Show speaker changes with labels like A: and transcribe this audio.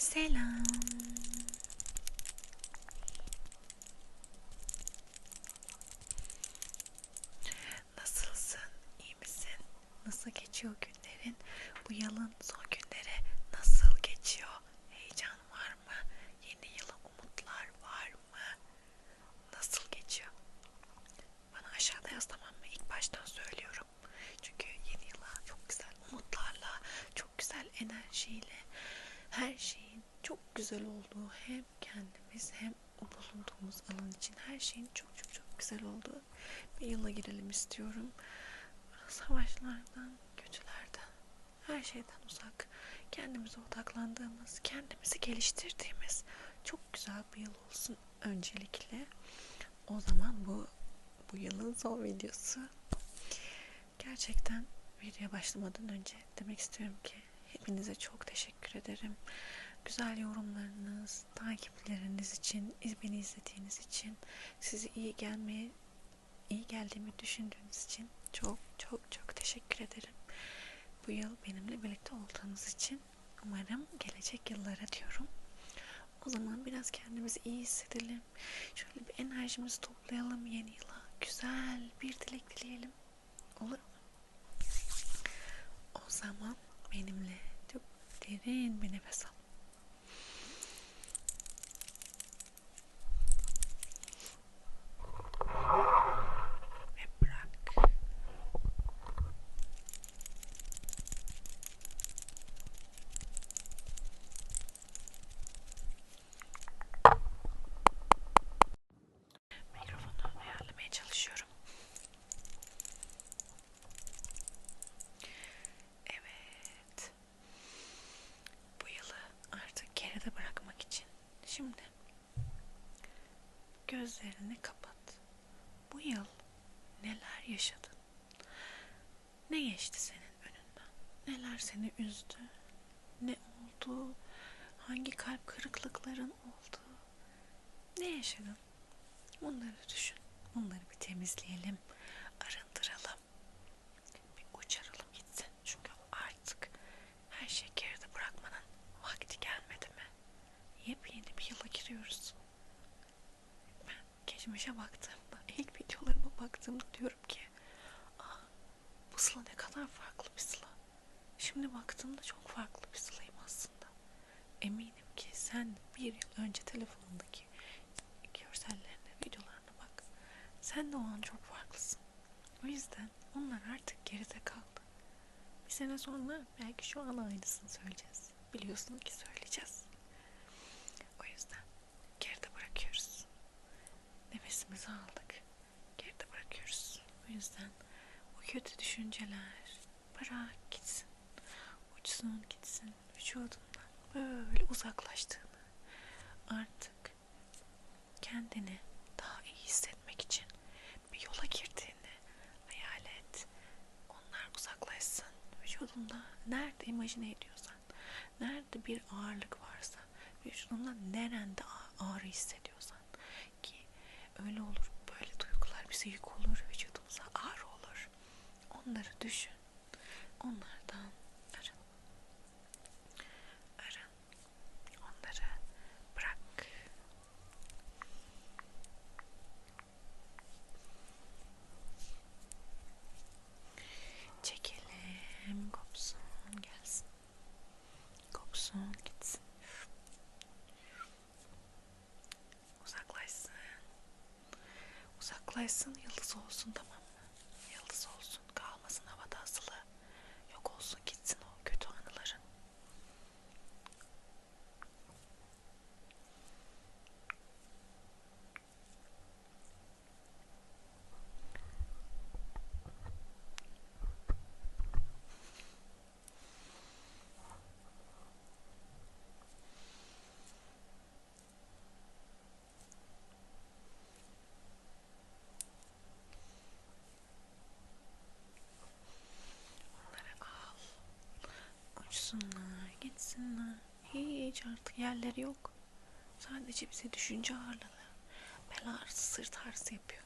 A: Selam. Nasılsın? İyi misin? Nasıl geçiyor günlerin? Bu yılın son günleri nasıl geçiyor? Heyecan var mı? Yeni yıla umutlar var mı? Nasıl geçiyor? Bana aşağıda yaz tamam mı? İlk baştan söylüyorum. Çünkü yeni yıla çok güzel umutlarla, çok güzel enerjiyle, güzel olduğu hem kendimiz hem bulunduğumuz alan için her şeyin çok çok çok güzel olduğu bir yıla girelim istiyorum. Savaşlardan, kötülerden, her şeyden uzak, kendimize odaklandığımız, kendimizi geliştirdiğimiz çok güzel bir yıl olsun öncelikle. O zaman bu bu yılın son videosu. Gerçekten videoya başlamadan önce demek istiyorum ki hepinize çok teşekkür ederim. Güzel yorumlarınız, takipleriniz için, beni izlediğiniz için, sizi iyi gelmeye, iyi geldiğimi düşündüğünüz için çok çok çok teşekkür ederim. Bu yıl benimle birlikte olduğunuz için umarım gelecek yıllara diyorum. O zaman biraz kendimizi iyi hissedelim. Şöyle bir enerjimizi toplayalım yeni yıla. Güzel bir dilek dileyelim. Olur mu? O zaman benimle çok derin bir nefes al. Ve bırak. Mikrofonu ayarlamaya çalışıyorum. Evet. Bu yılı artık geride bırakmak için şimdi gözlerini kapat. Bu yıl neler yaşadın? Ne geçti senin önünden? Neler seni üzdü? Ne oldu? Hangi kalp kırıklıkların oldu? Ne yaşadın? Bunları düşün. Bunları bir temizleyelim. Arındıralım. Bir uçaralım gitsin. Çünkü artık her şeyi geride bırakmanın vakti gelmedi mi? Yepyeni bir yıla giriyoruz. Ben geçmişe baktığımda, ilk videolarıma baktığımda diyorum ki ah, bu Sıla ne kadar farklı bir Sıla. Şimdi baktığımda çok farklı bir Sıla'yım aslında. Eminim ki sen bir yıl önce telefonundaki görsellerine, videolarına bak. Sen de o an çok farklısın. O yüzden onlar artık geride kaldı. Bir sene sonra belki şu an aynısını söyleyeceğiz. Biliyorsun ki söyleyeceğiz. O yüzden geride bırakıyoruz. Nefesimizi aldık. Geride bırakıyoruz. O yüzden o kötü düşünceler bırak gitsin. Uçsun gitsin. Vücudundan böyle uzaklaştığını artık kendini daha iyi hissetmek için bir yola girdiğini hayal et. Onlar uzaklaşsın. Vücudunda nerede imajine ediyorsan, nerede bir ağırlık varsa, vücudunda nerende ağ- ağrı hissediyorsan ki öyle olur. Böyle duygular bize yük olur, vücudumuza ağrı olur. Onları düşün. Onlardan arın. Arın. Onları bırak. Çekelim, kopsun, gelsin. Kopsun, gitsin. Uzaklaşsın. Uzaklaşsın, yıldız olsun tamam mı? Yıldız olsun, kalmasın havada asılı. Yok olsun, gitsin o kötü anıların. Onları al. Uçsunlar, gitsinler. Hiç artık yerleri yok. Sadece bize düşünce ağırlığı. Bel sırt ağrısı yapıyor.